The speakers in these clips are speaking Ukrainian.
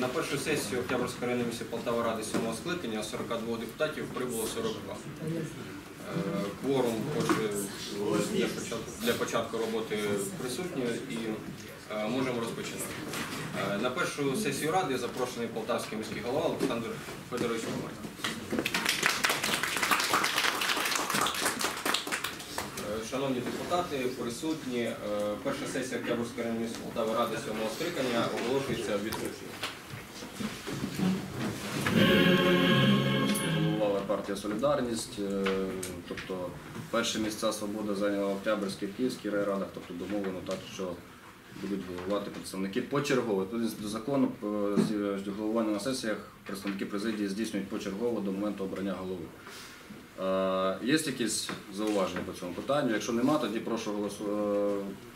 На першу сесію Октябрьської районної місії Полтава Ради 7 скликання 42 депутатів прибуло 42. Е, Кворум отже, для початку, роботи присутні і е, можемо розпочинати. Е, На першу сесію ради запрошений полтавський міський голова Олександр Федорович Мамай. Е, Шановні депутати, присутні, е, перша сесія Октябрьської районної Полтави Ради 7 скликання оголошується відкритою. Партія Солідарність, е, тобто перші місця свобода зайняла Октябрьський Київський райрадах, тобто домовлено так, що будуть головувати представники почергово. До закону е, головування на сесіях представники президії здійснюють почергово до моменту обрання голови. Е, Є якісь зауваження по цьому питанню? Якщо нема, тоді прошу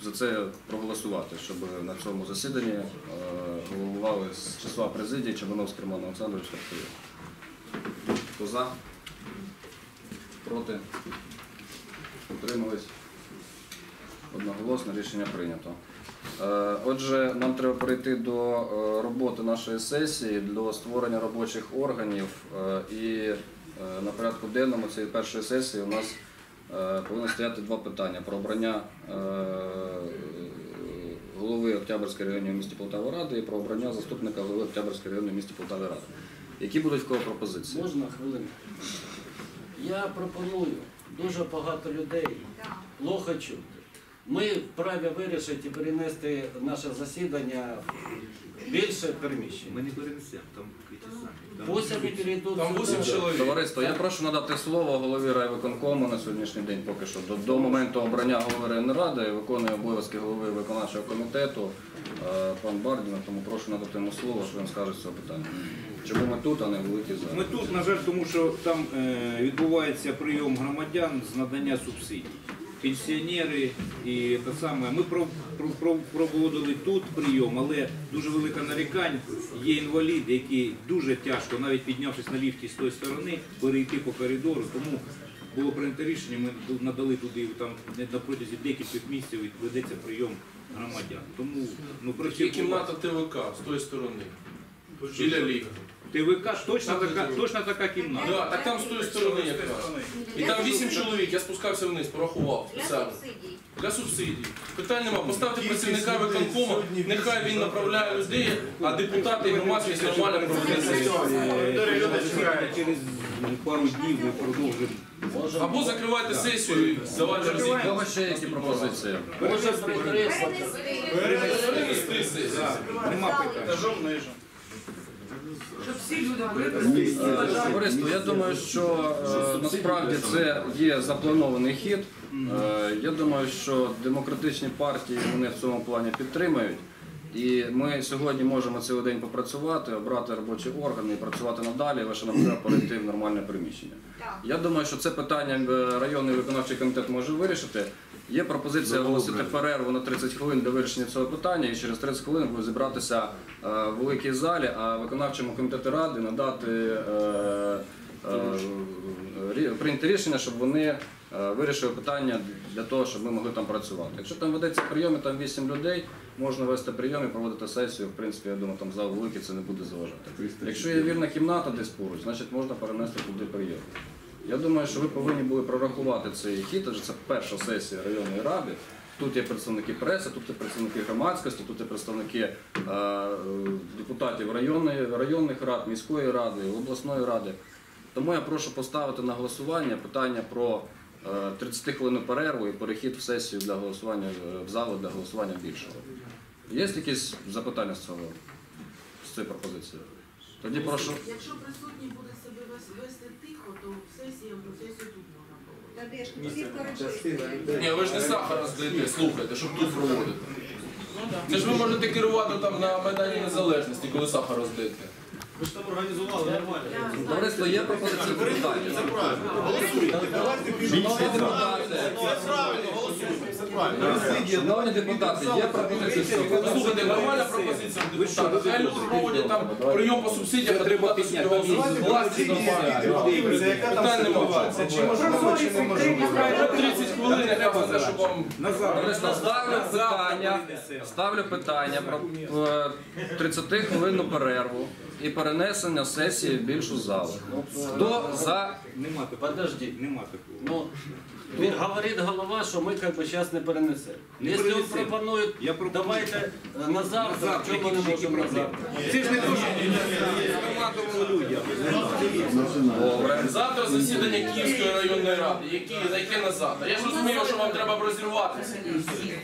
за це проголосувати, щоб на цьому засіданні головували з числа президії Чабановський Роман Олександрович Харків. Хто за? Проти? Утримались? Одноголосно рішення прийнято. Е, Отже, нам треба перейти до е, роботи нашої сесії, до створення робочих органів. Е, І на порядку денному цієї першої сесії у нас повинно стояти два питання про обрання голови Октябрьської районної місті Полтава Ради і про обрання заступника голови Октябрьської районної місті Полтава Ради. Які будуть в кого пропозиції? Можна хвилину? Я пропоную дуже багато людей плохо чути. Ми вправі вирішити і перенести наше засідання в більше приміщень. Ми не перенесемо, там самі. Пусть вони перейдуть. Там 8 чоловік. Товариство, я прошу надати слово голові райвиконкому на сьогоднішній день поки що. До, до моменту обрання голови районної ради виконує обов'язки голови виконавчого комітету е, пан Бардіна, тому прошу надати йому слово, що він скаже з цього питання. Чому ми тут, а не в великій залі? Ми тут, на жаль, тому що там е, відбувається прийом громадян з надання субсидій. Пенсіонери і те саме. Ми про- про- про- проводили тут прийом, але дуже велике нарікань. Є інвалід, який дуже тяжко, навіть піднявшись на ліфті з тої сторони, перейти по коридору. Тому було прийнято рішення, ми надали туди там на протязі декількох місяців ведеться прийом громадян. Тому ну працює кімната ТВК з тої сторони. Біля ліфта. ТВК точно така, точно така кімната. Да, так там з тої сторони якраз. І там вісім чоловік, я спускався вниз, порахував спеціально. Для субсидій. Питань нема. Поставте працівника виконкому, нехай він направляє людей, а депутати і громадськість нормально проведе сесію. Через пару днів ми продовжимо. Або закривайте сесію і давайте розійдемо. ще які пропозиції? Перенести сесію. Нема питань. Товариство, я думаю, що е, насправді це є запланований хід. Е, я думаю, що демократичні партії вони в цьому плані підтримають. І ми сьогодні можемо цілий день попрацювати, обрати робочі органи і працювати надалі, лише нам треба перейти в нормальне приміщення. Я думаю, що це питання е, районний виконавчий комітет може вирішити. Є пропозиція оголосити перерву на 30 хвилин для вирішення цього питання, і через 30 хвилин буде зібратися е, в великій залі, а виконавчому комітету ради надати е, е, прийняти рішення, щоб вони вирішили питання для того, щоб ми могли там працювати. Якщо там ведеться прийом, там 8 людей, можна вести прийом і проводити сесію. В принципі, я думаю, там зал великий це не буде заважати. Якщо є вільна кімната десь поруч, значить можна перенести туди прийом. Я думаю, що ви повинні були прорахувати цей хід, адже це перша сесія районної ради. Тут є представники преси, тут є представники громадськості, тут є представники е, е, депутатів районної, районних рад, міської ради, обласної ради. Тому я прошу поставити на голосування питання про е, 30 хвилин перерву і перехід в сесію для голосування е, в залу для голосування більшого. Є якісь запитання з цього з цієї пропозиції? Тоді прошу. Якщо присутній буде себе вес- вести тихо, то сесія сесію тут можна проводити. Ні, ви ж не сахар роздаєте, слухайте, щоб тут проводити. Це ж ви можете керувати там на Майдані Незалежності, коли сахар роздаєте. Ви ж там організували нормально. Товариство, є пропозиції по Це правильно, депутати, шановні депутати, є пропозиції з Слухайте, нормальна пропозиція у депутата. Хай люди проводять там прийом по субсидіях, а депутати собі голосують. Питань немає. Чи можливо, чи неможливо? 30 хвилин, я кажу, за щоб вам ставлю питання, ставлю питання про е, 30-хвилинну перерву і перенесення сесії в більшу залу. Хто за Нема такого. Подожди. Нема такого. Він говорить голова, що ми как бы зараз не перенесемо. Якщо він пропонує, давайте е, на завтра, завтра, чому ми не можемо на завтра? Це ж не дуже що командували людям. Добре? Завтра засідання Київської районної ради, які, за яке на завтра. Я ж розумію, що вам треба б розірватися.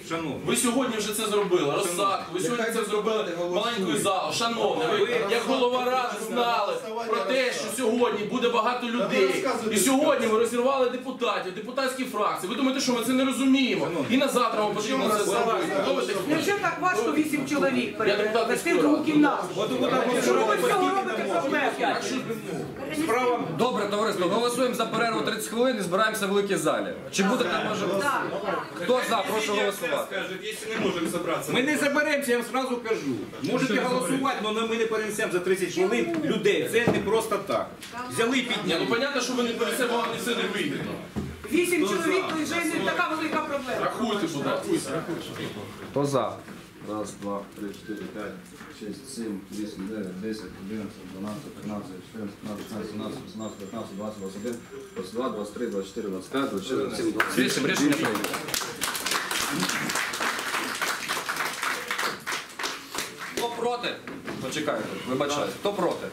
Шановні. Ви сьогодні вже це зробили, розсадку. Ви сьогодні це зробили маленькою залою. Шановні, ви як голова ради знали про те, що сьогодні буде багато людей. І сьогодні ви розірвали депутатів, депутатські фракції. Ви думаєте, що ми це не розуміємо? І на завтра вам потрібно це зробити. Невже так важко вісім чоловік Я перевести в другу кімнату? Що ви робите. робите? Справа Добре, товариство, голосуємо за перерву 30 хвилин і збираємося в великій залі. Чи буде так може? Хто за? Прошу голосувати. Ми не заберемося, я вам сразу кажу. Можете голосувати, але ми не перенесемо за 30 хвилин людей. Це не просто так. Взяли і Ні, ну підняли. понятно, що ви не перед себе не все не вийде. Вісім чоловік то вже не така велика проблема. Рахуйте, будь ласка. Хто за? Раз, два, три, чотири, п'ять, шість, сім, вісім, дев'ять, десять, одинадцять, дванадцять, тринадцять, чотирнадцять, п'ятнадцять, шістнадцять, сімнадцять, вісімнадцять, дев'ятнадцять, двадцять, двадцять один, двадцять два, двадцять три, двадцять чотири, двадцять п'ять, двадцять шість, двадцять сім, двадцять вісім. Рішення прийнято. Хто проти? Почекайте, вибачайте. Хто проти?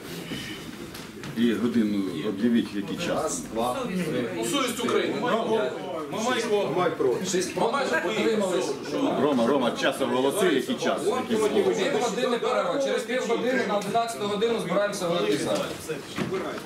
І годину об'явіть, який час. Два, три, Ну, совість Мамайко. Мамайко утрималися. Рома, Рома, часом голоси, який час. Який. Пів години перерва. Через пів години на 11 годину збираємося. Збирайте.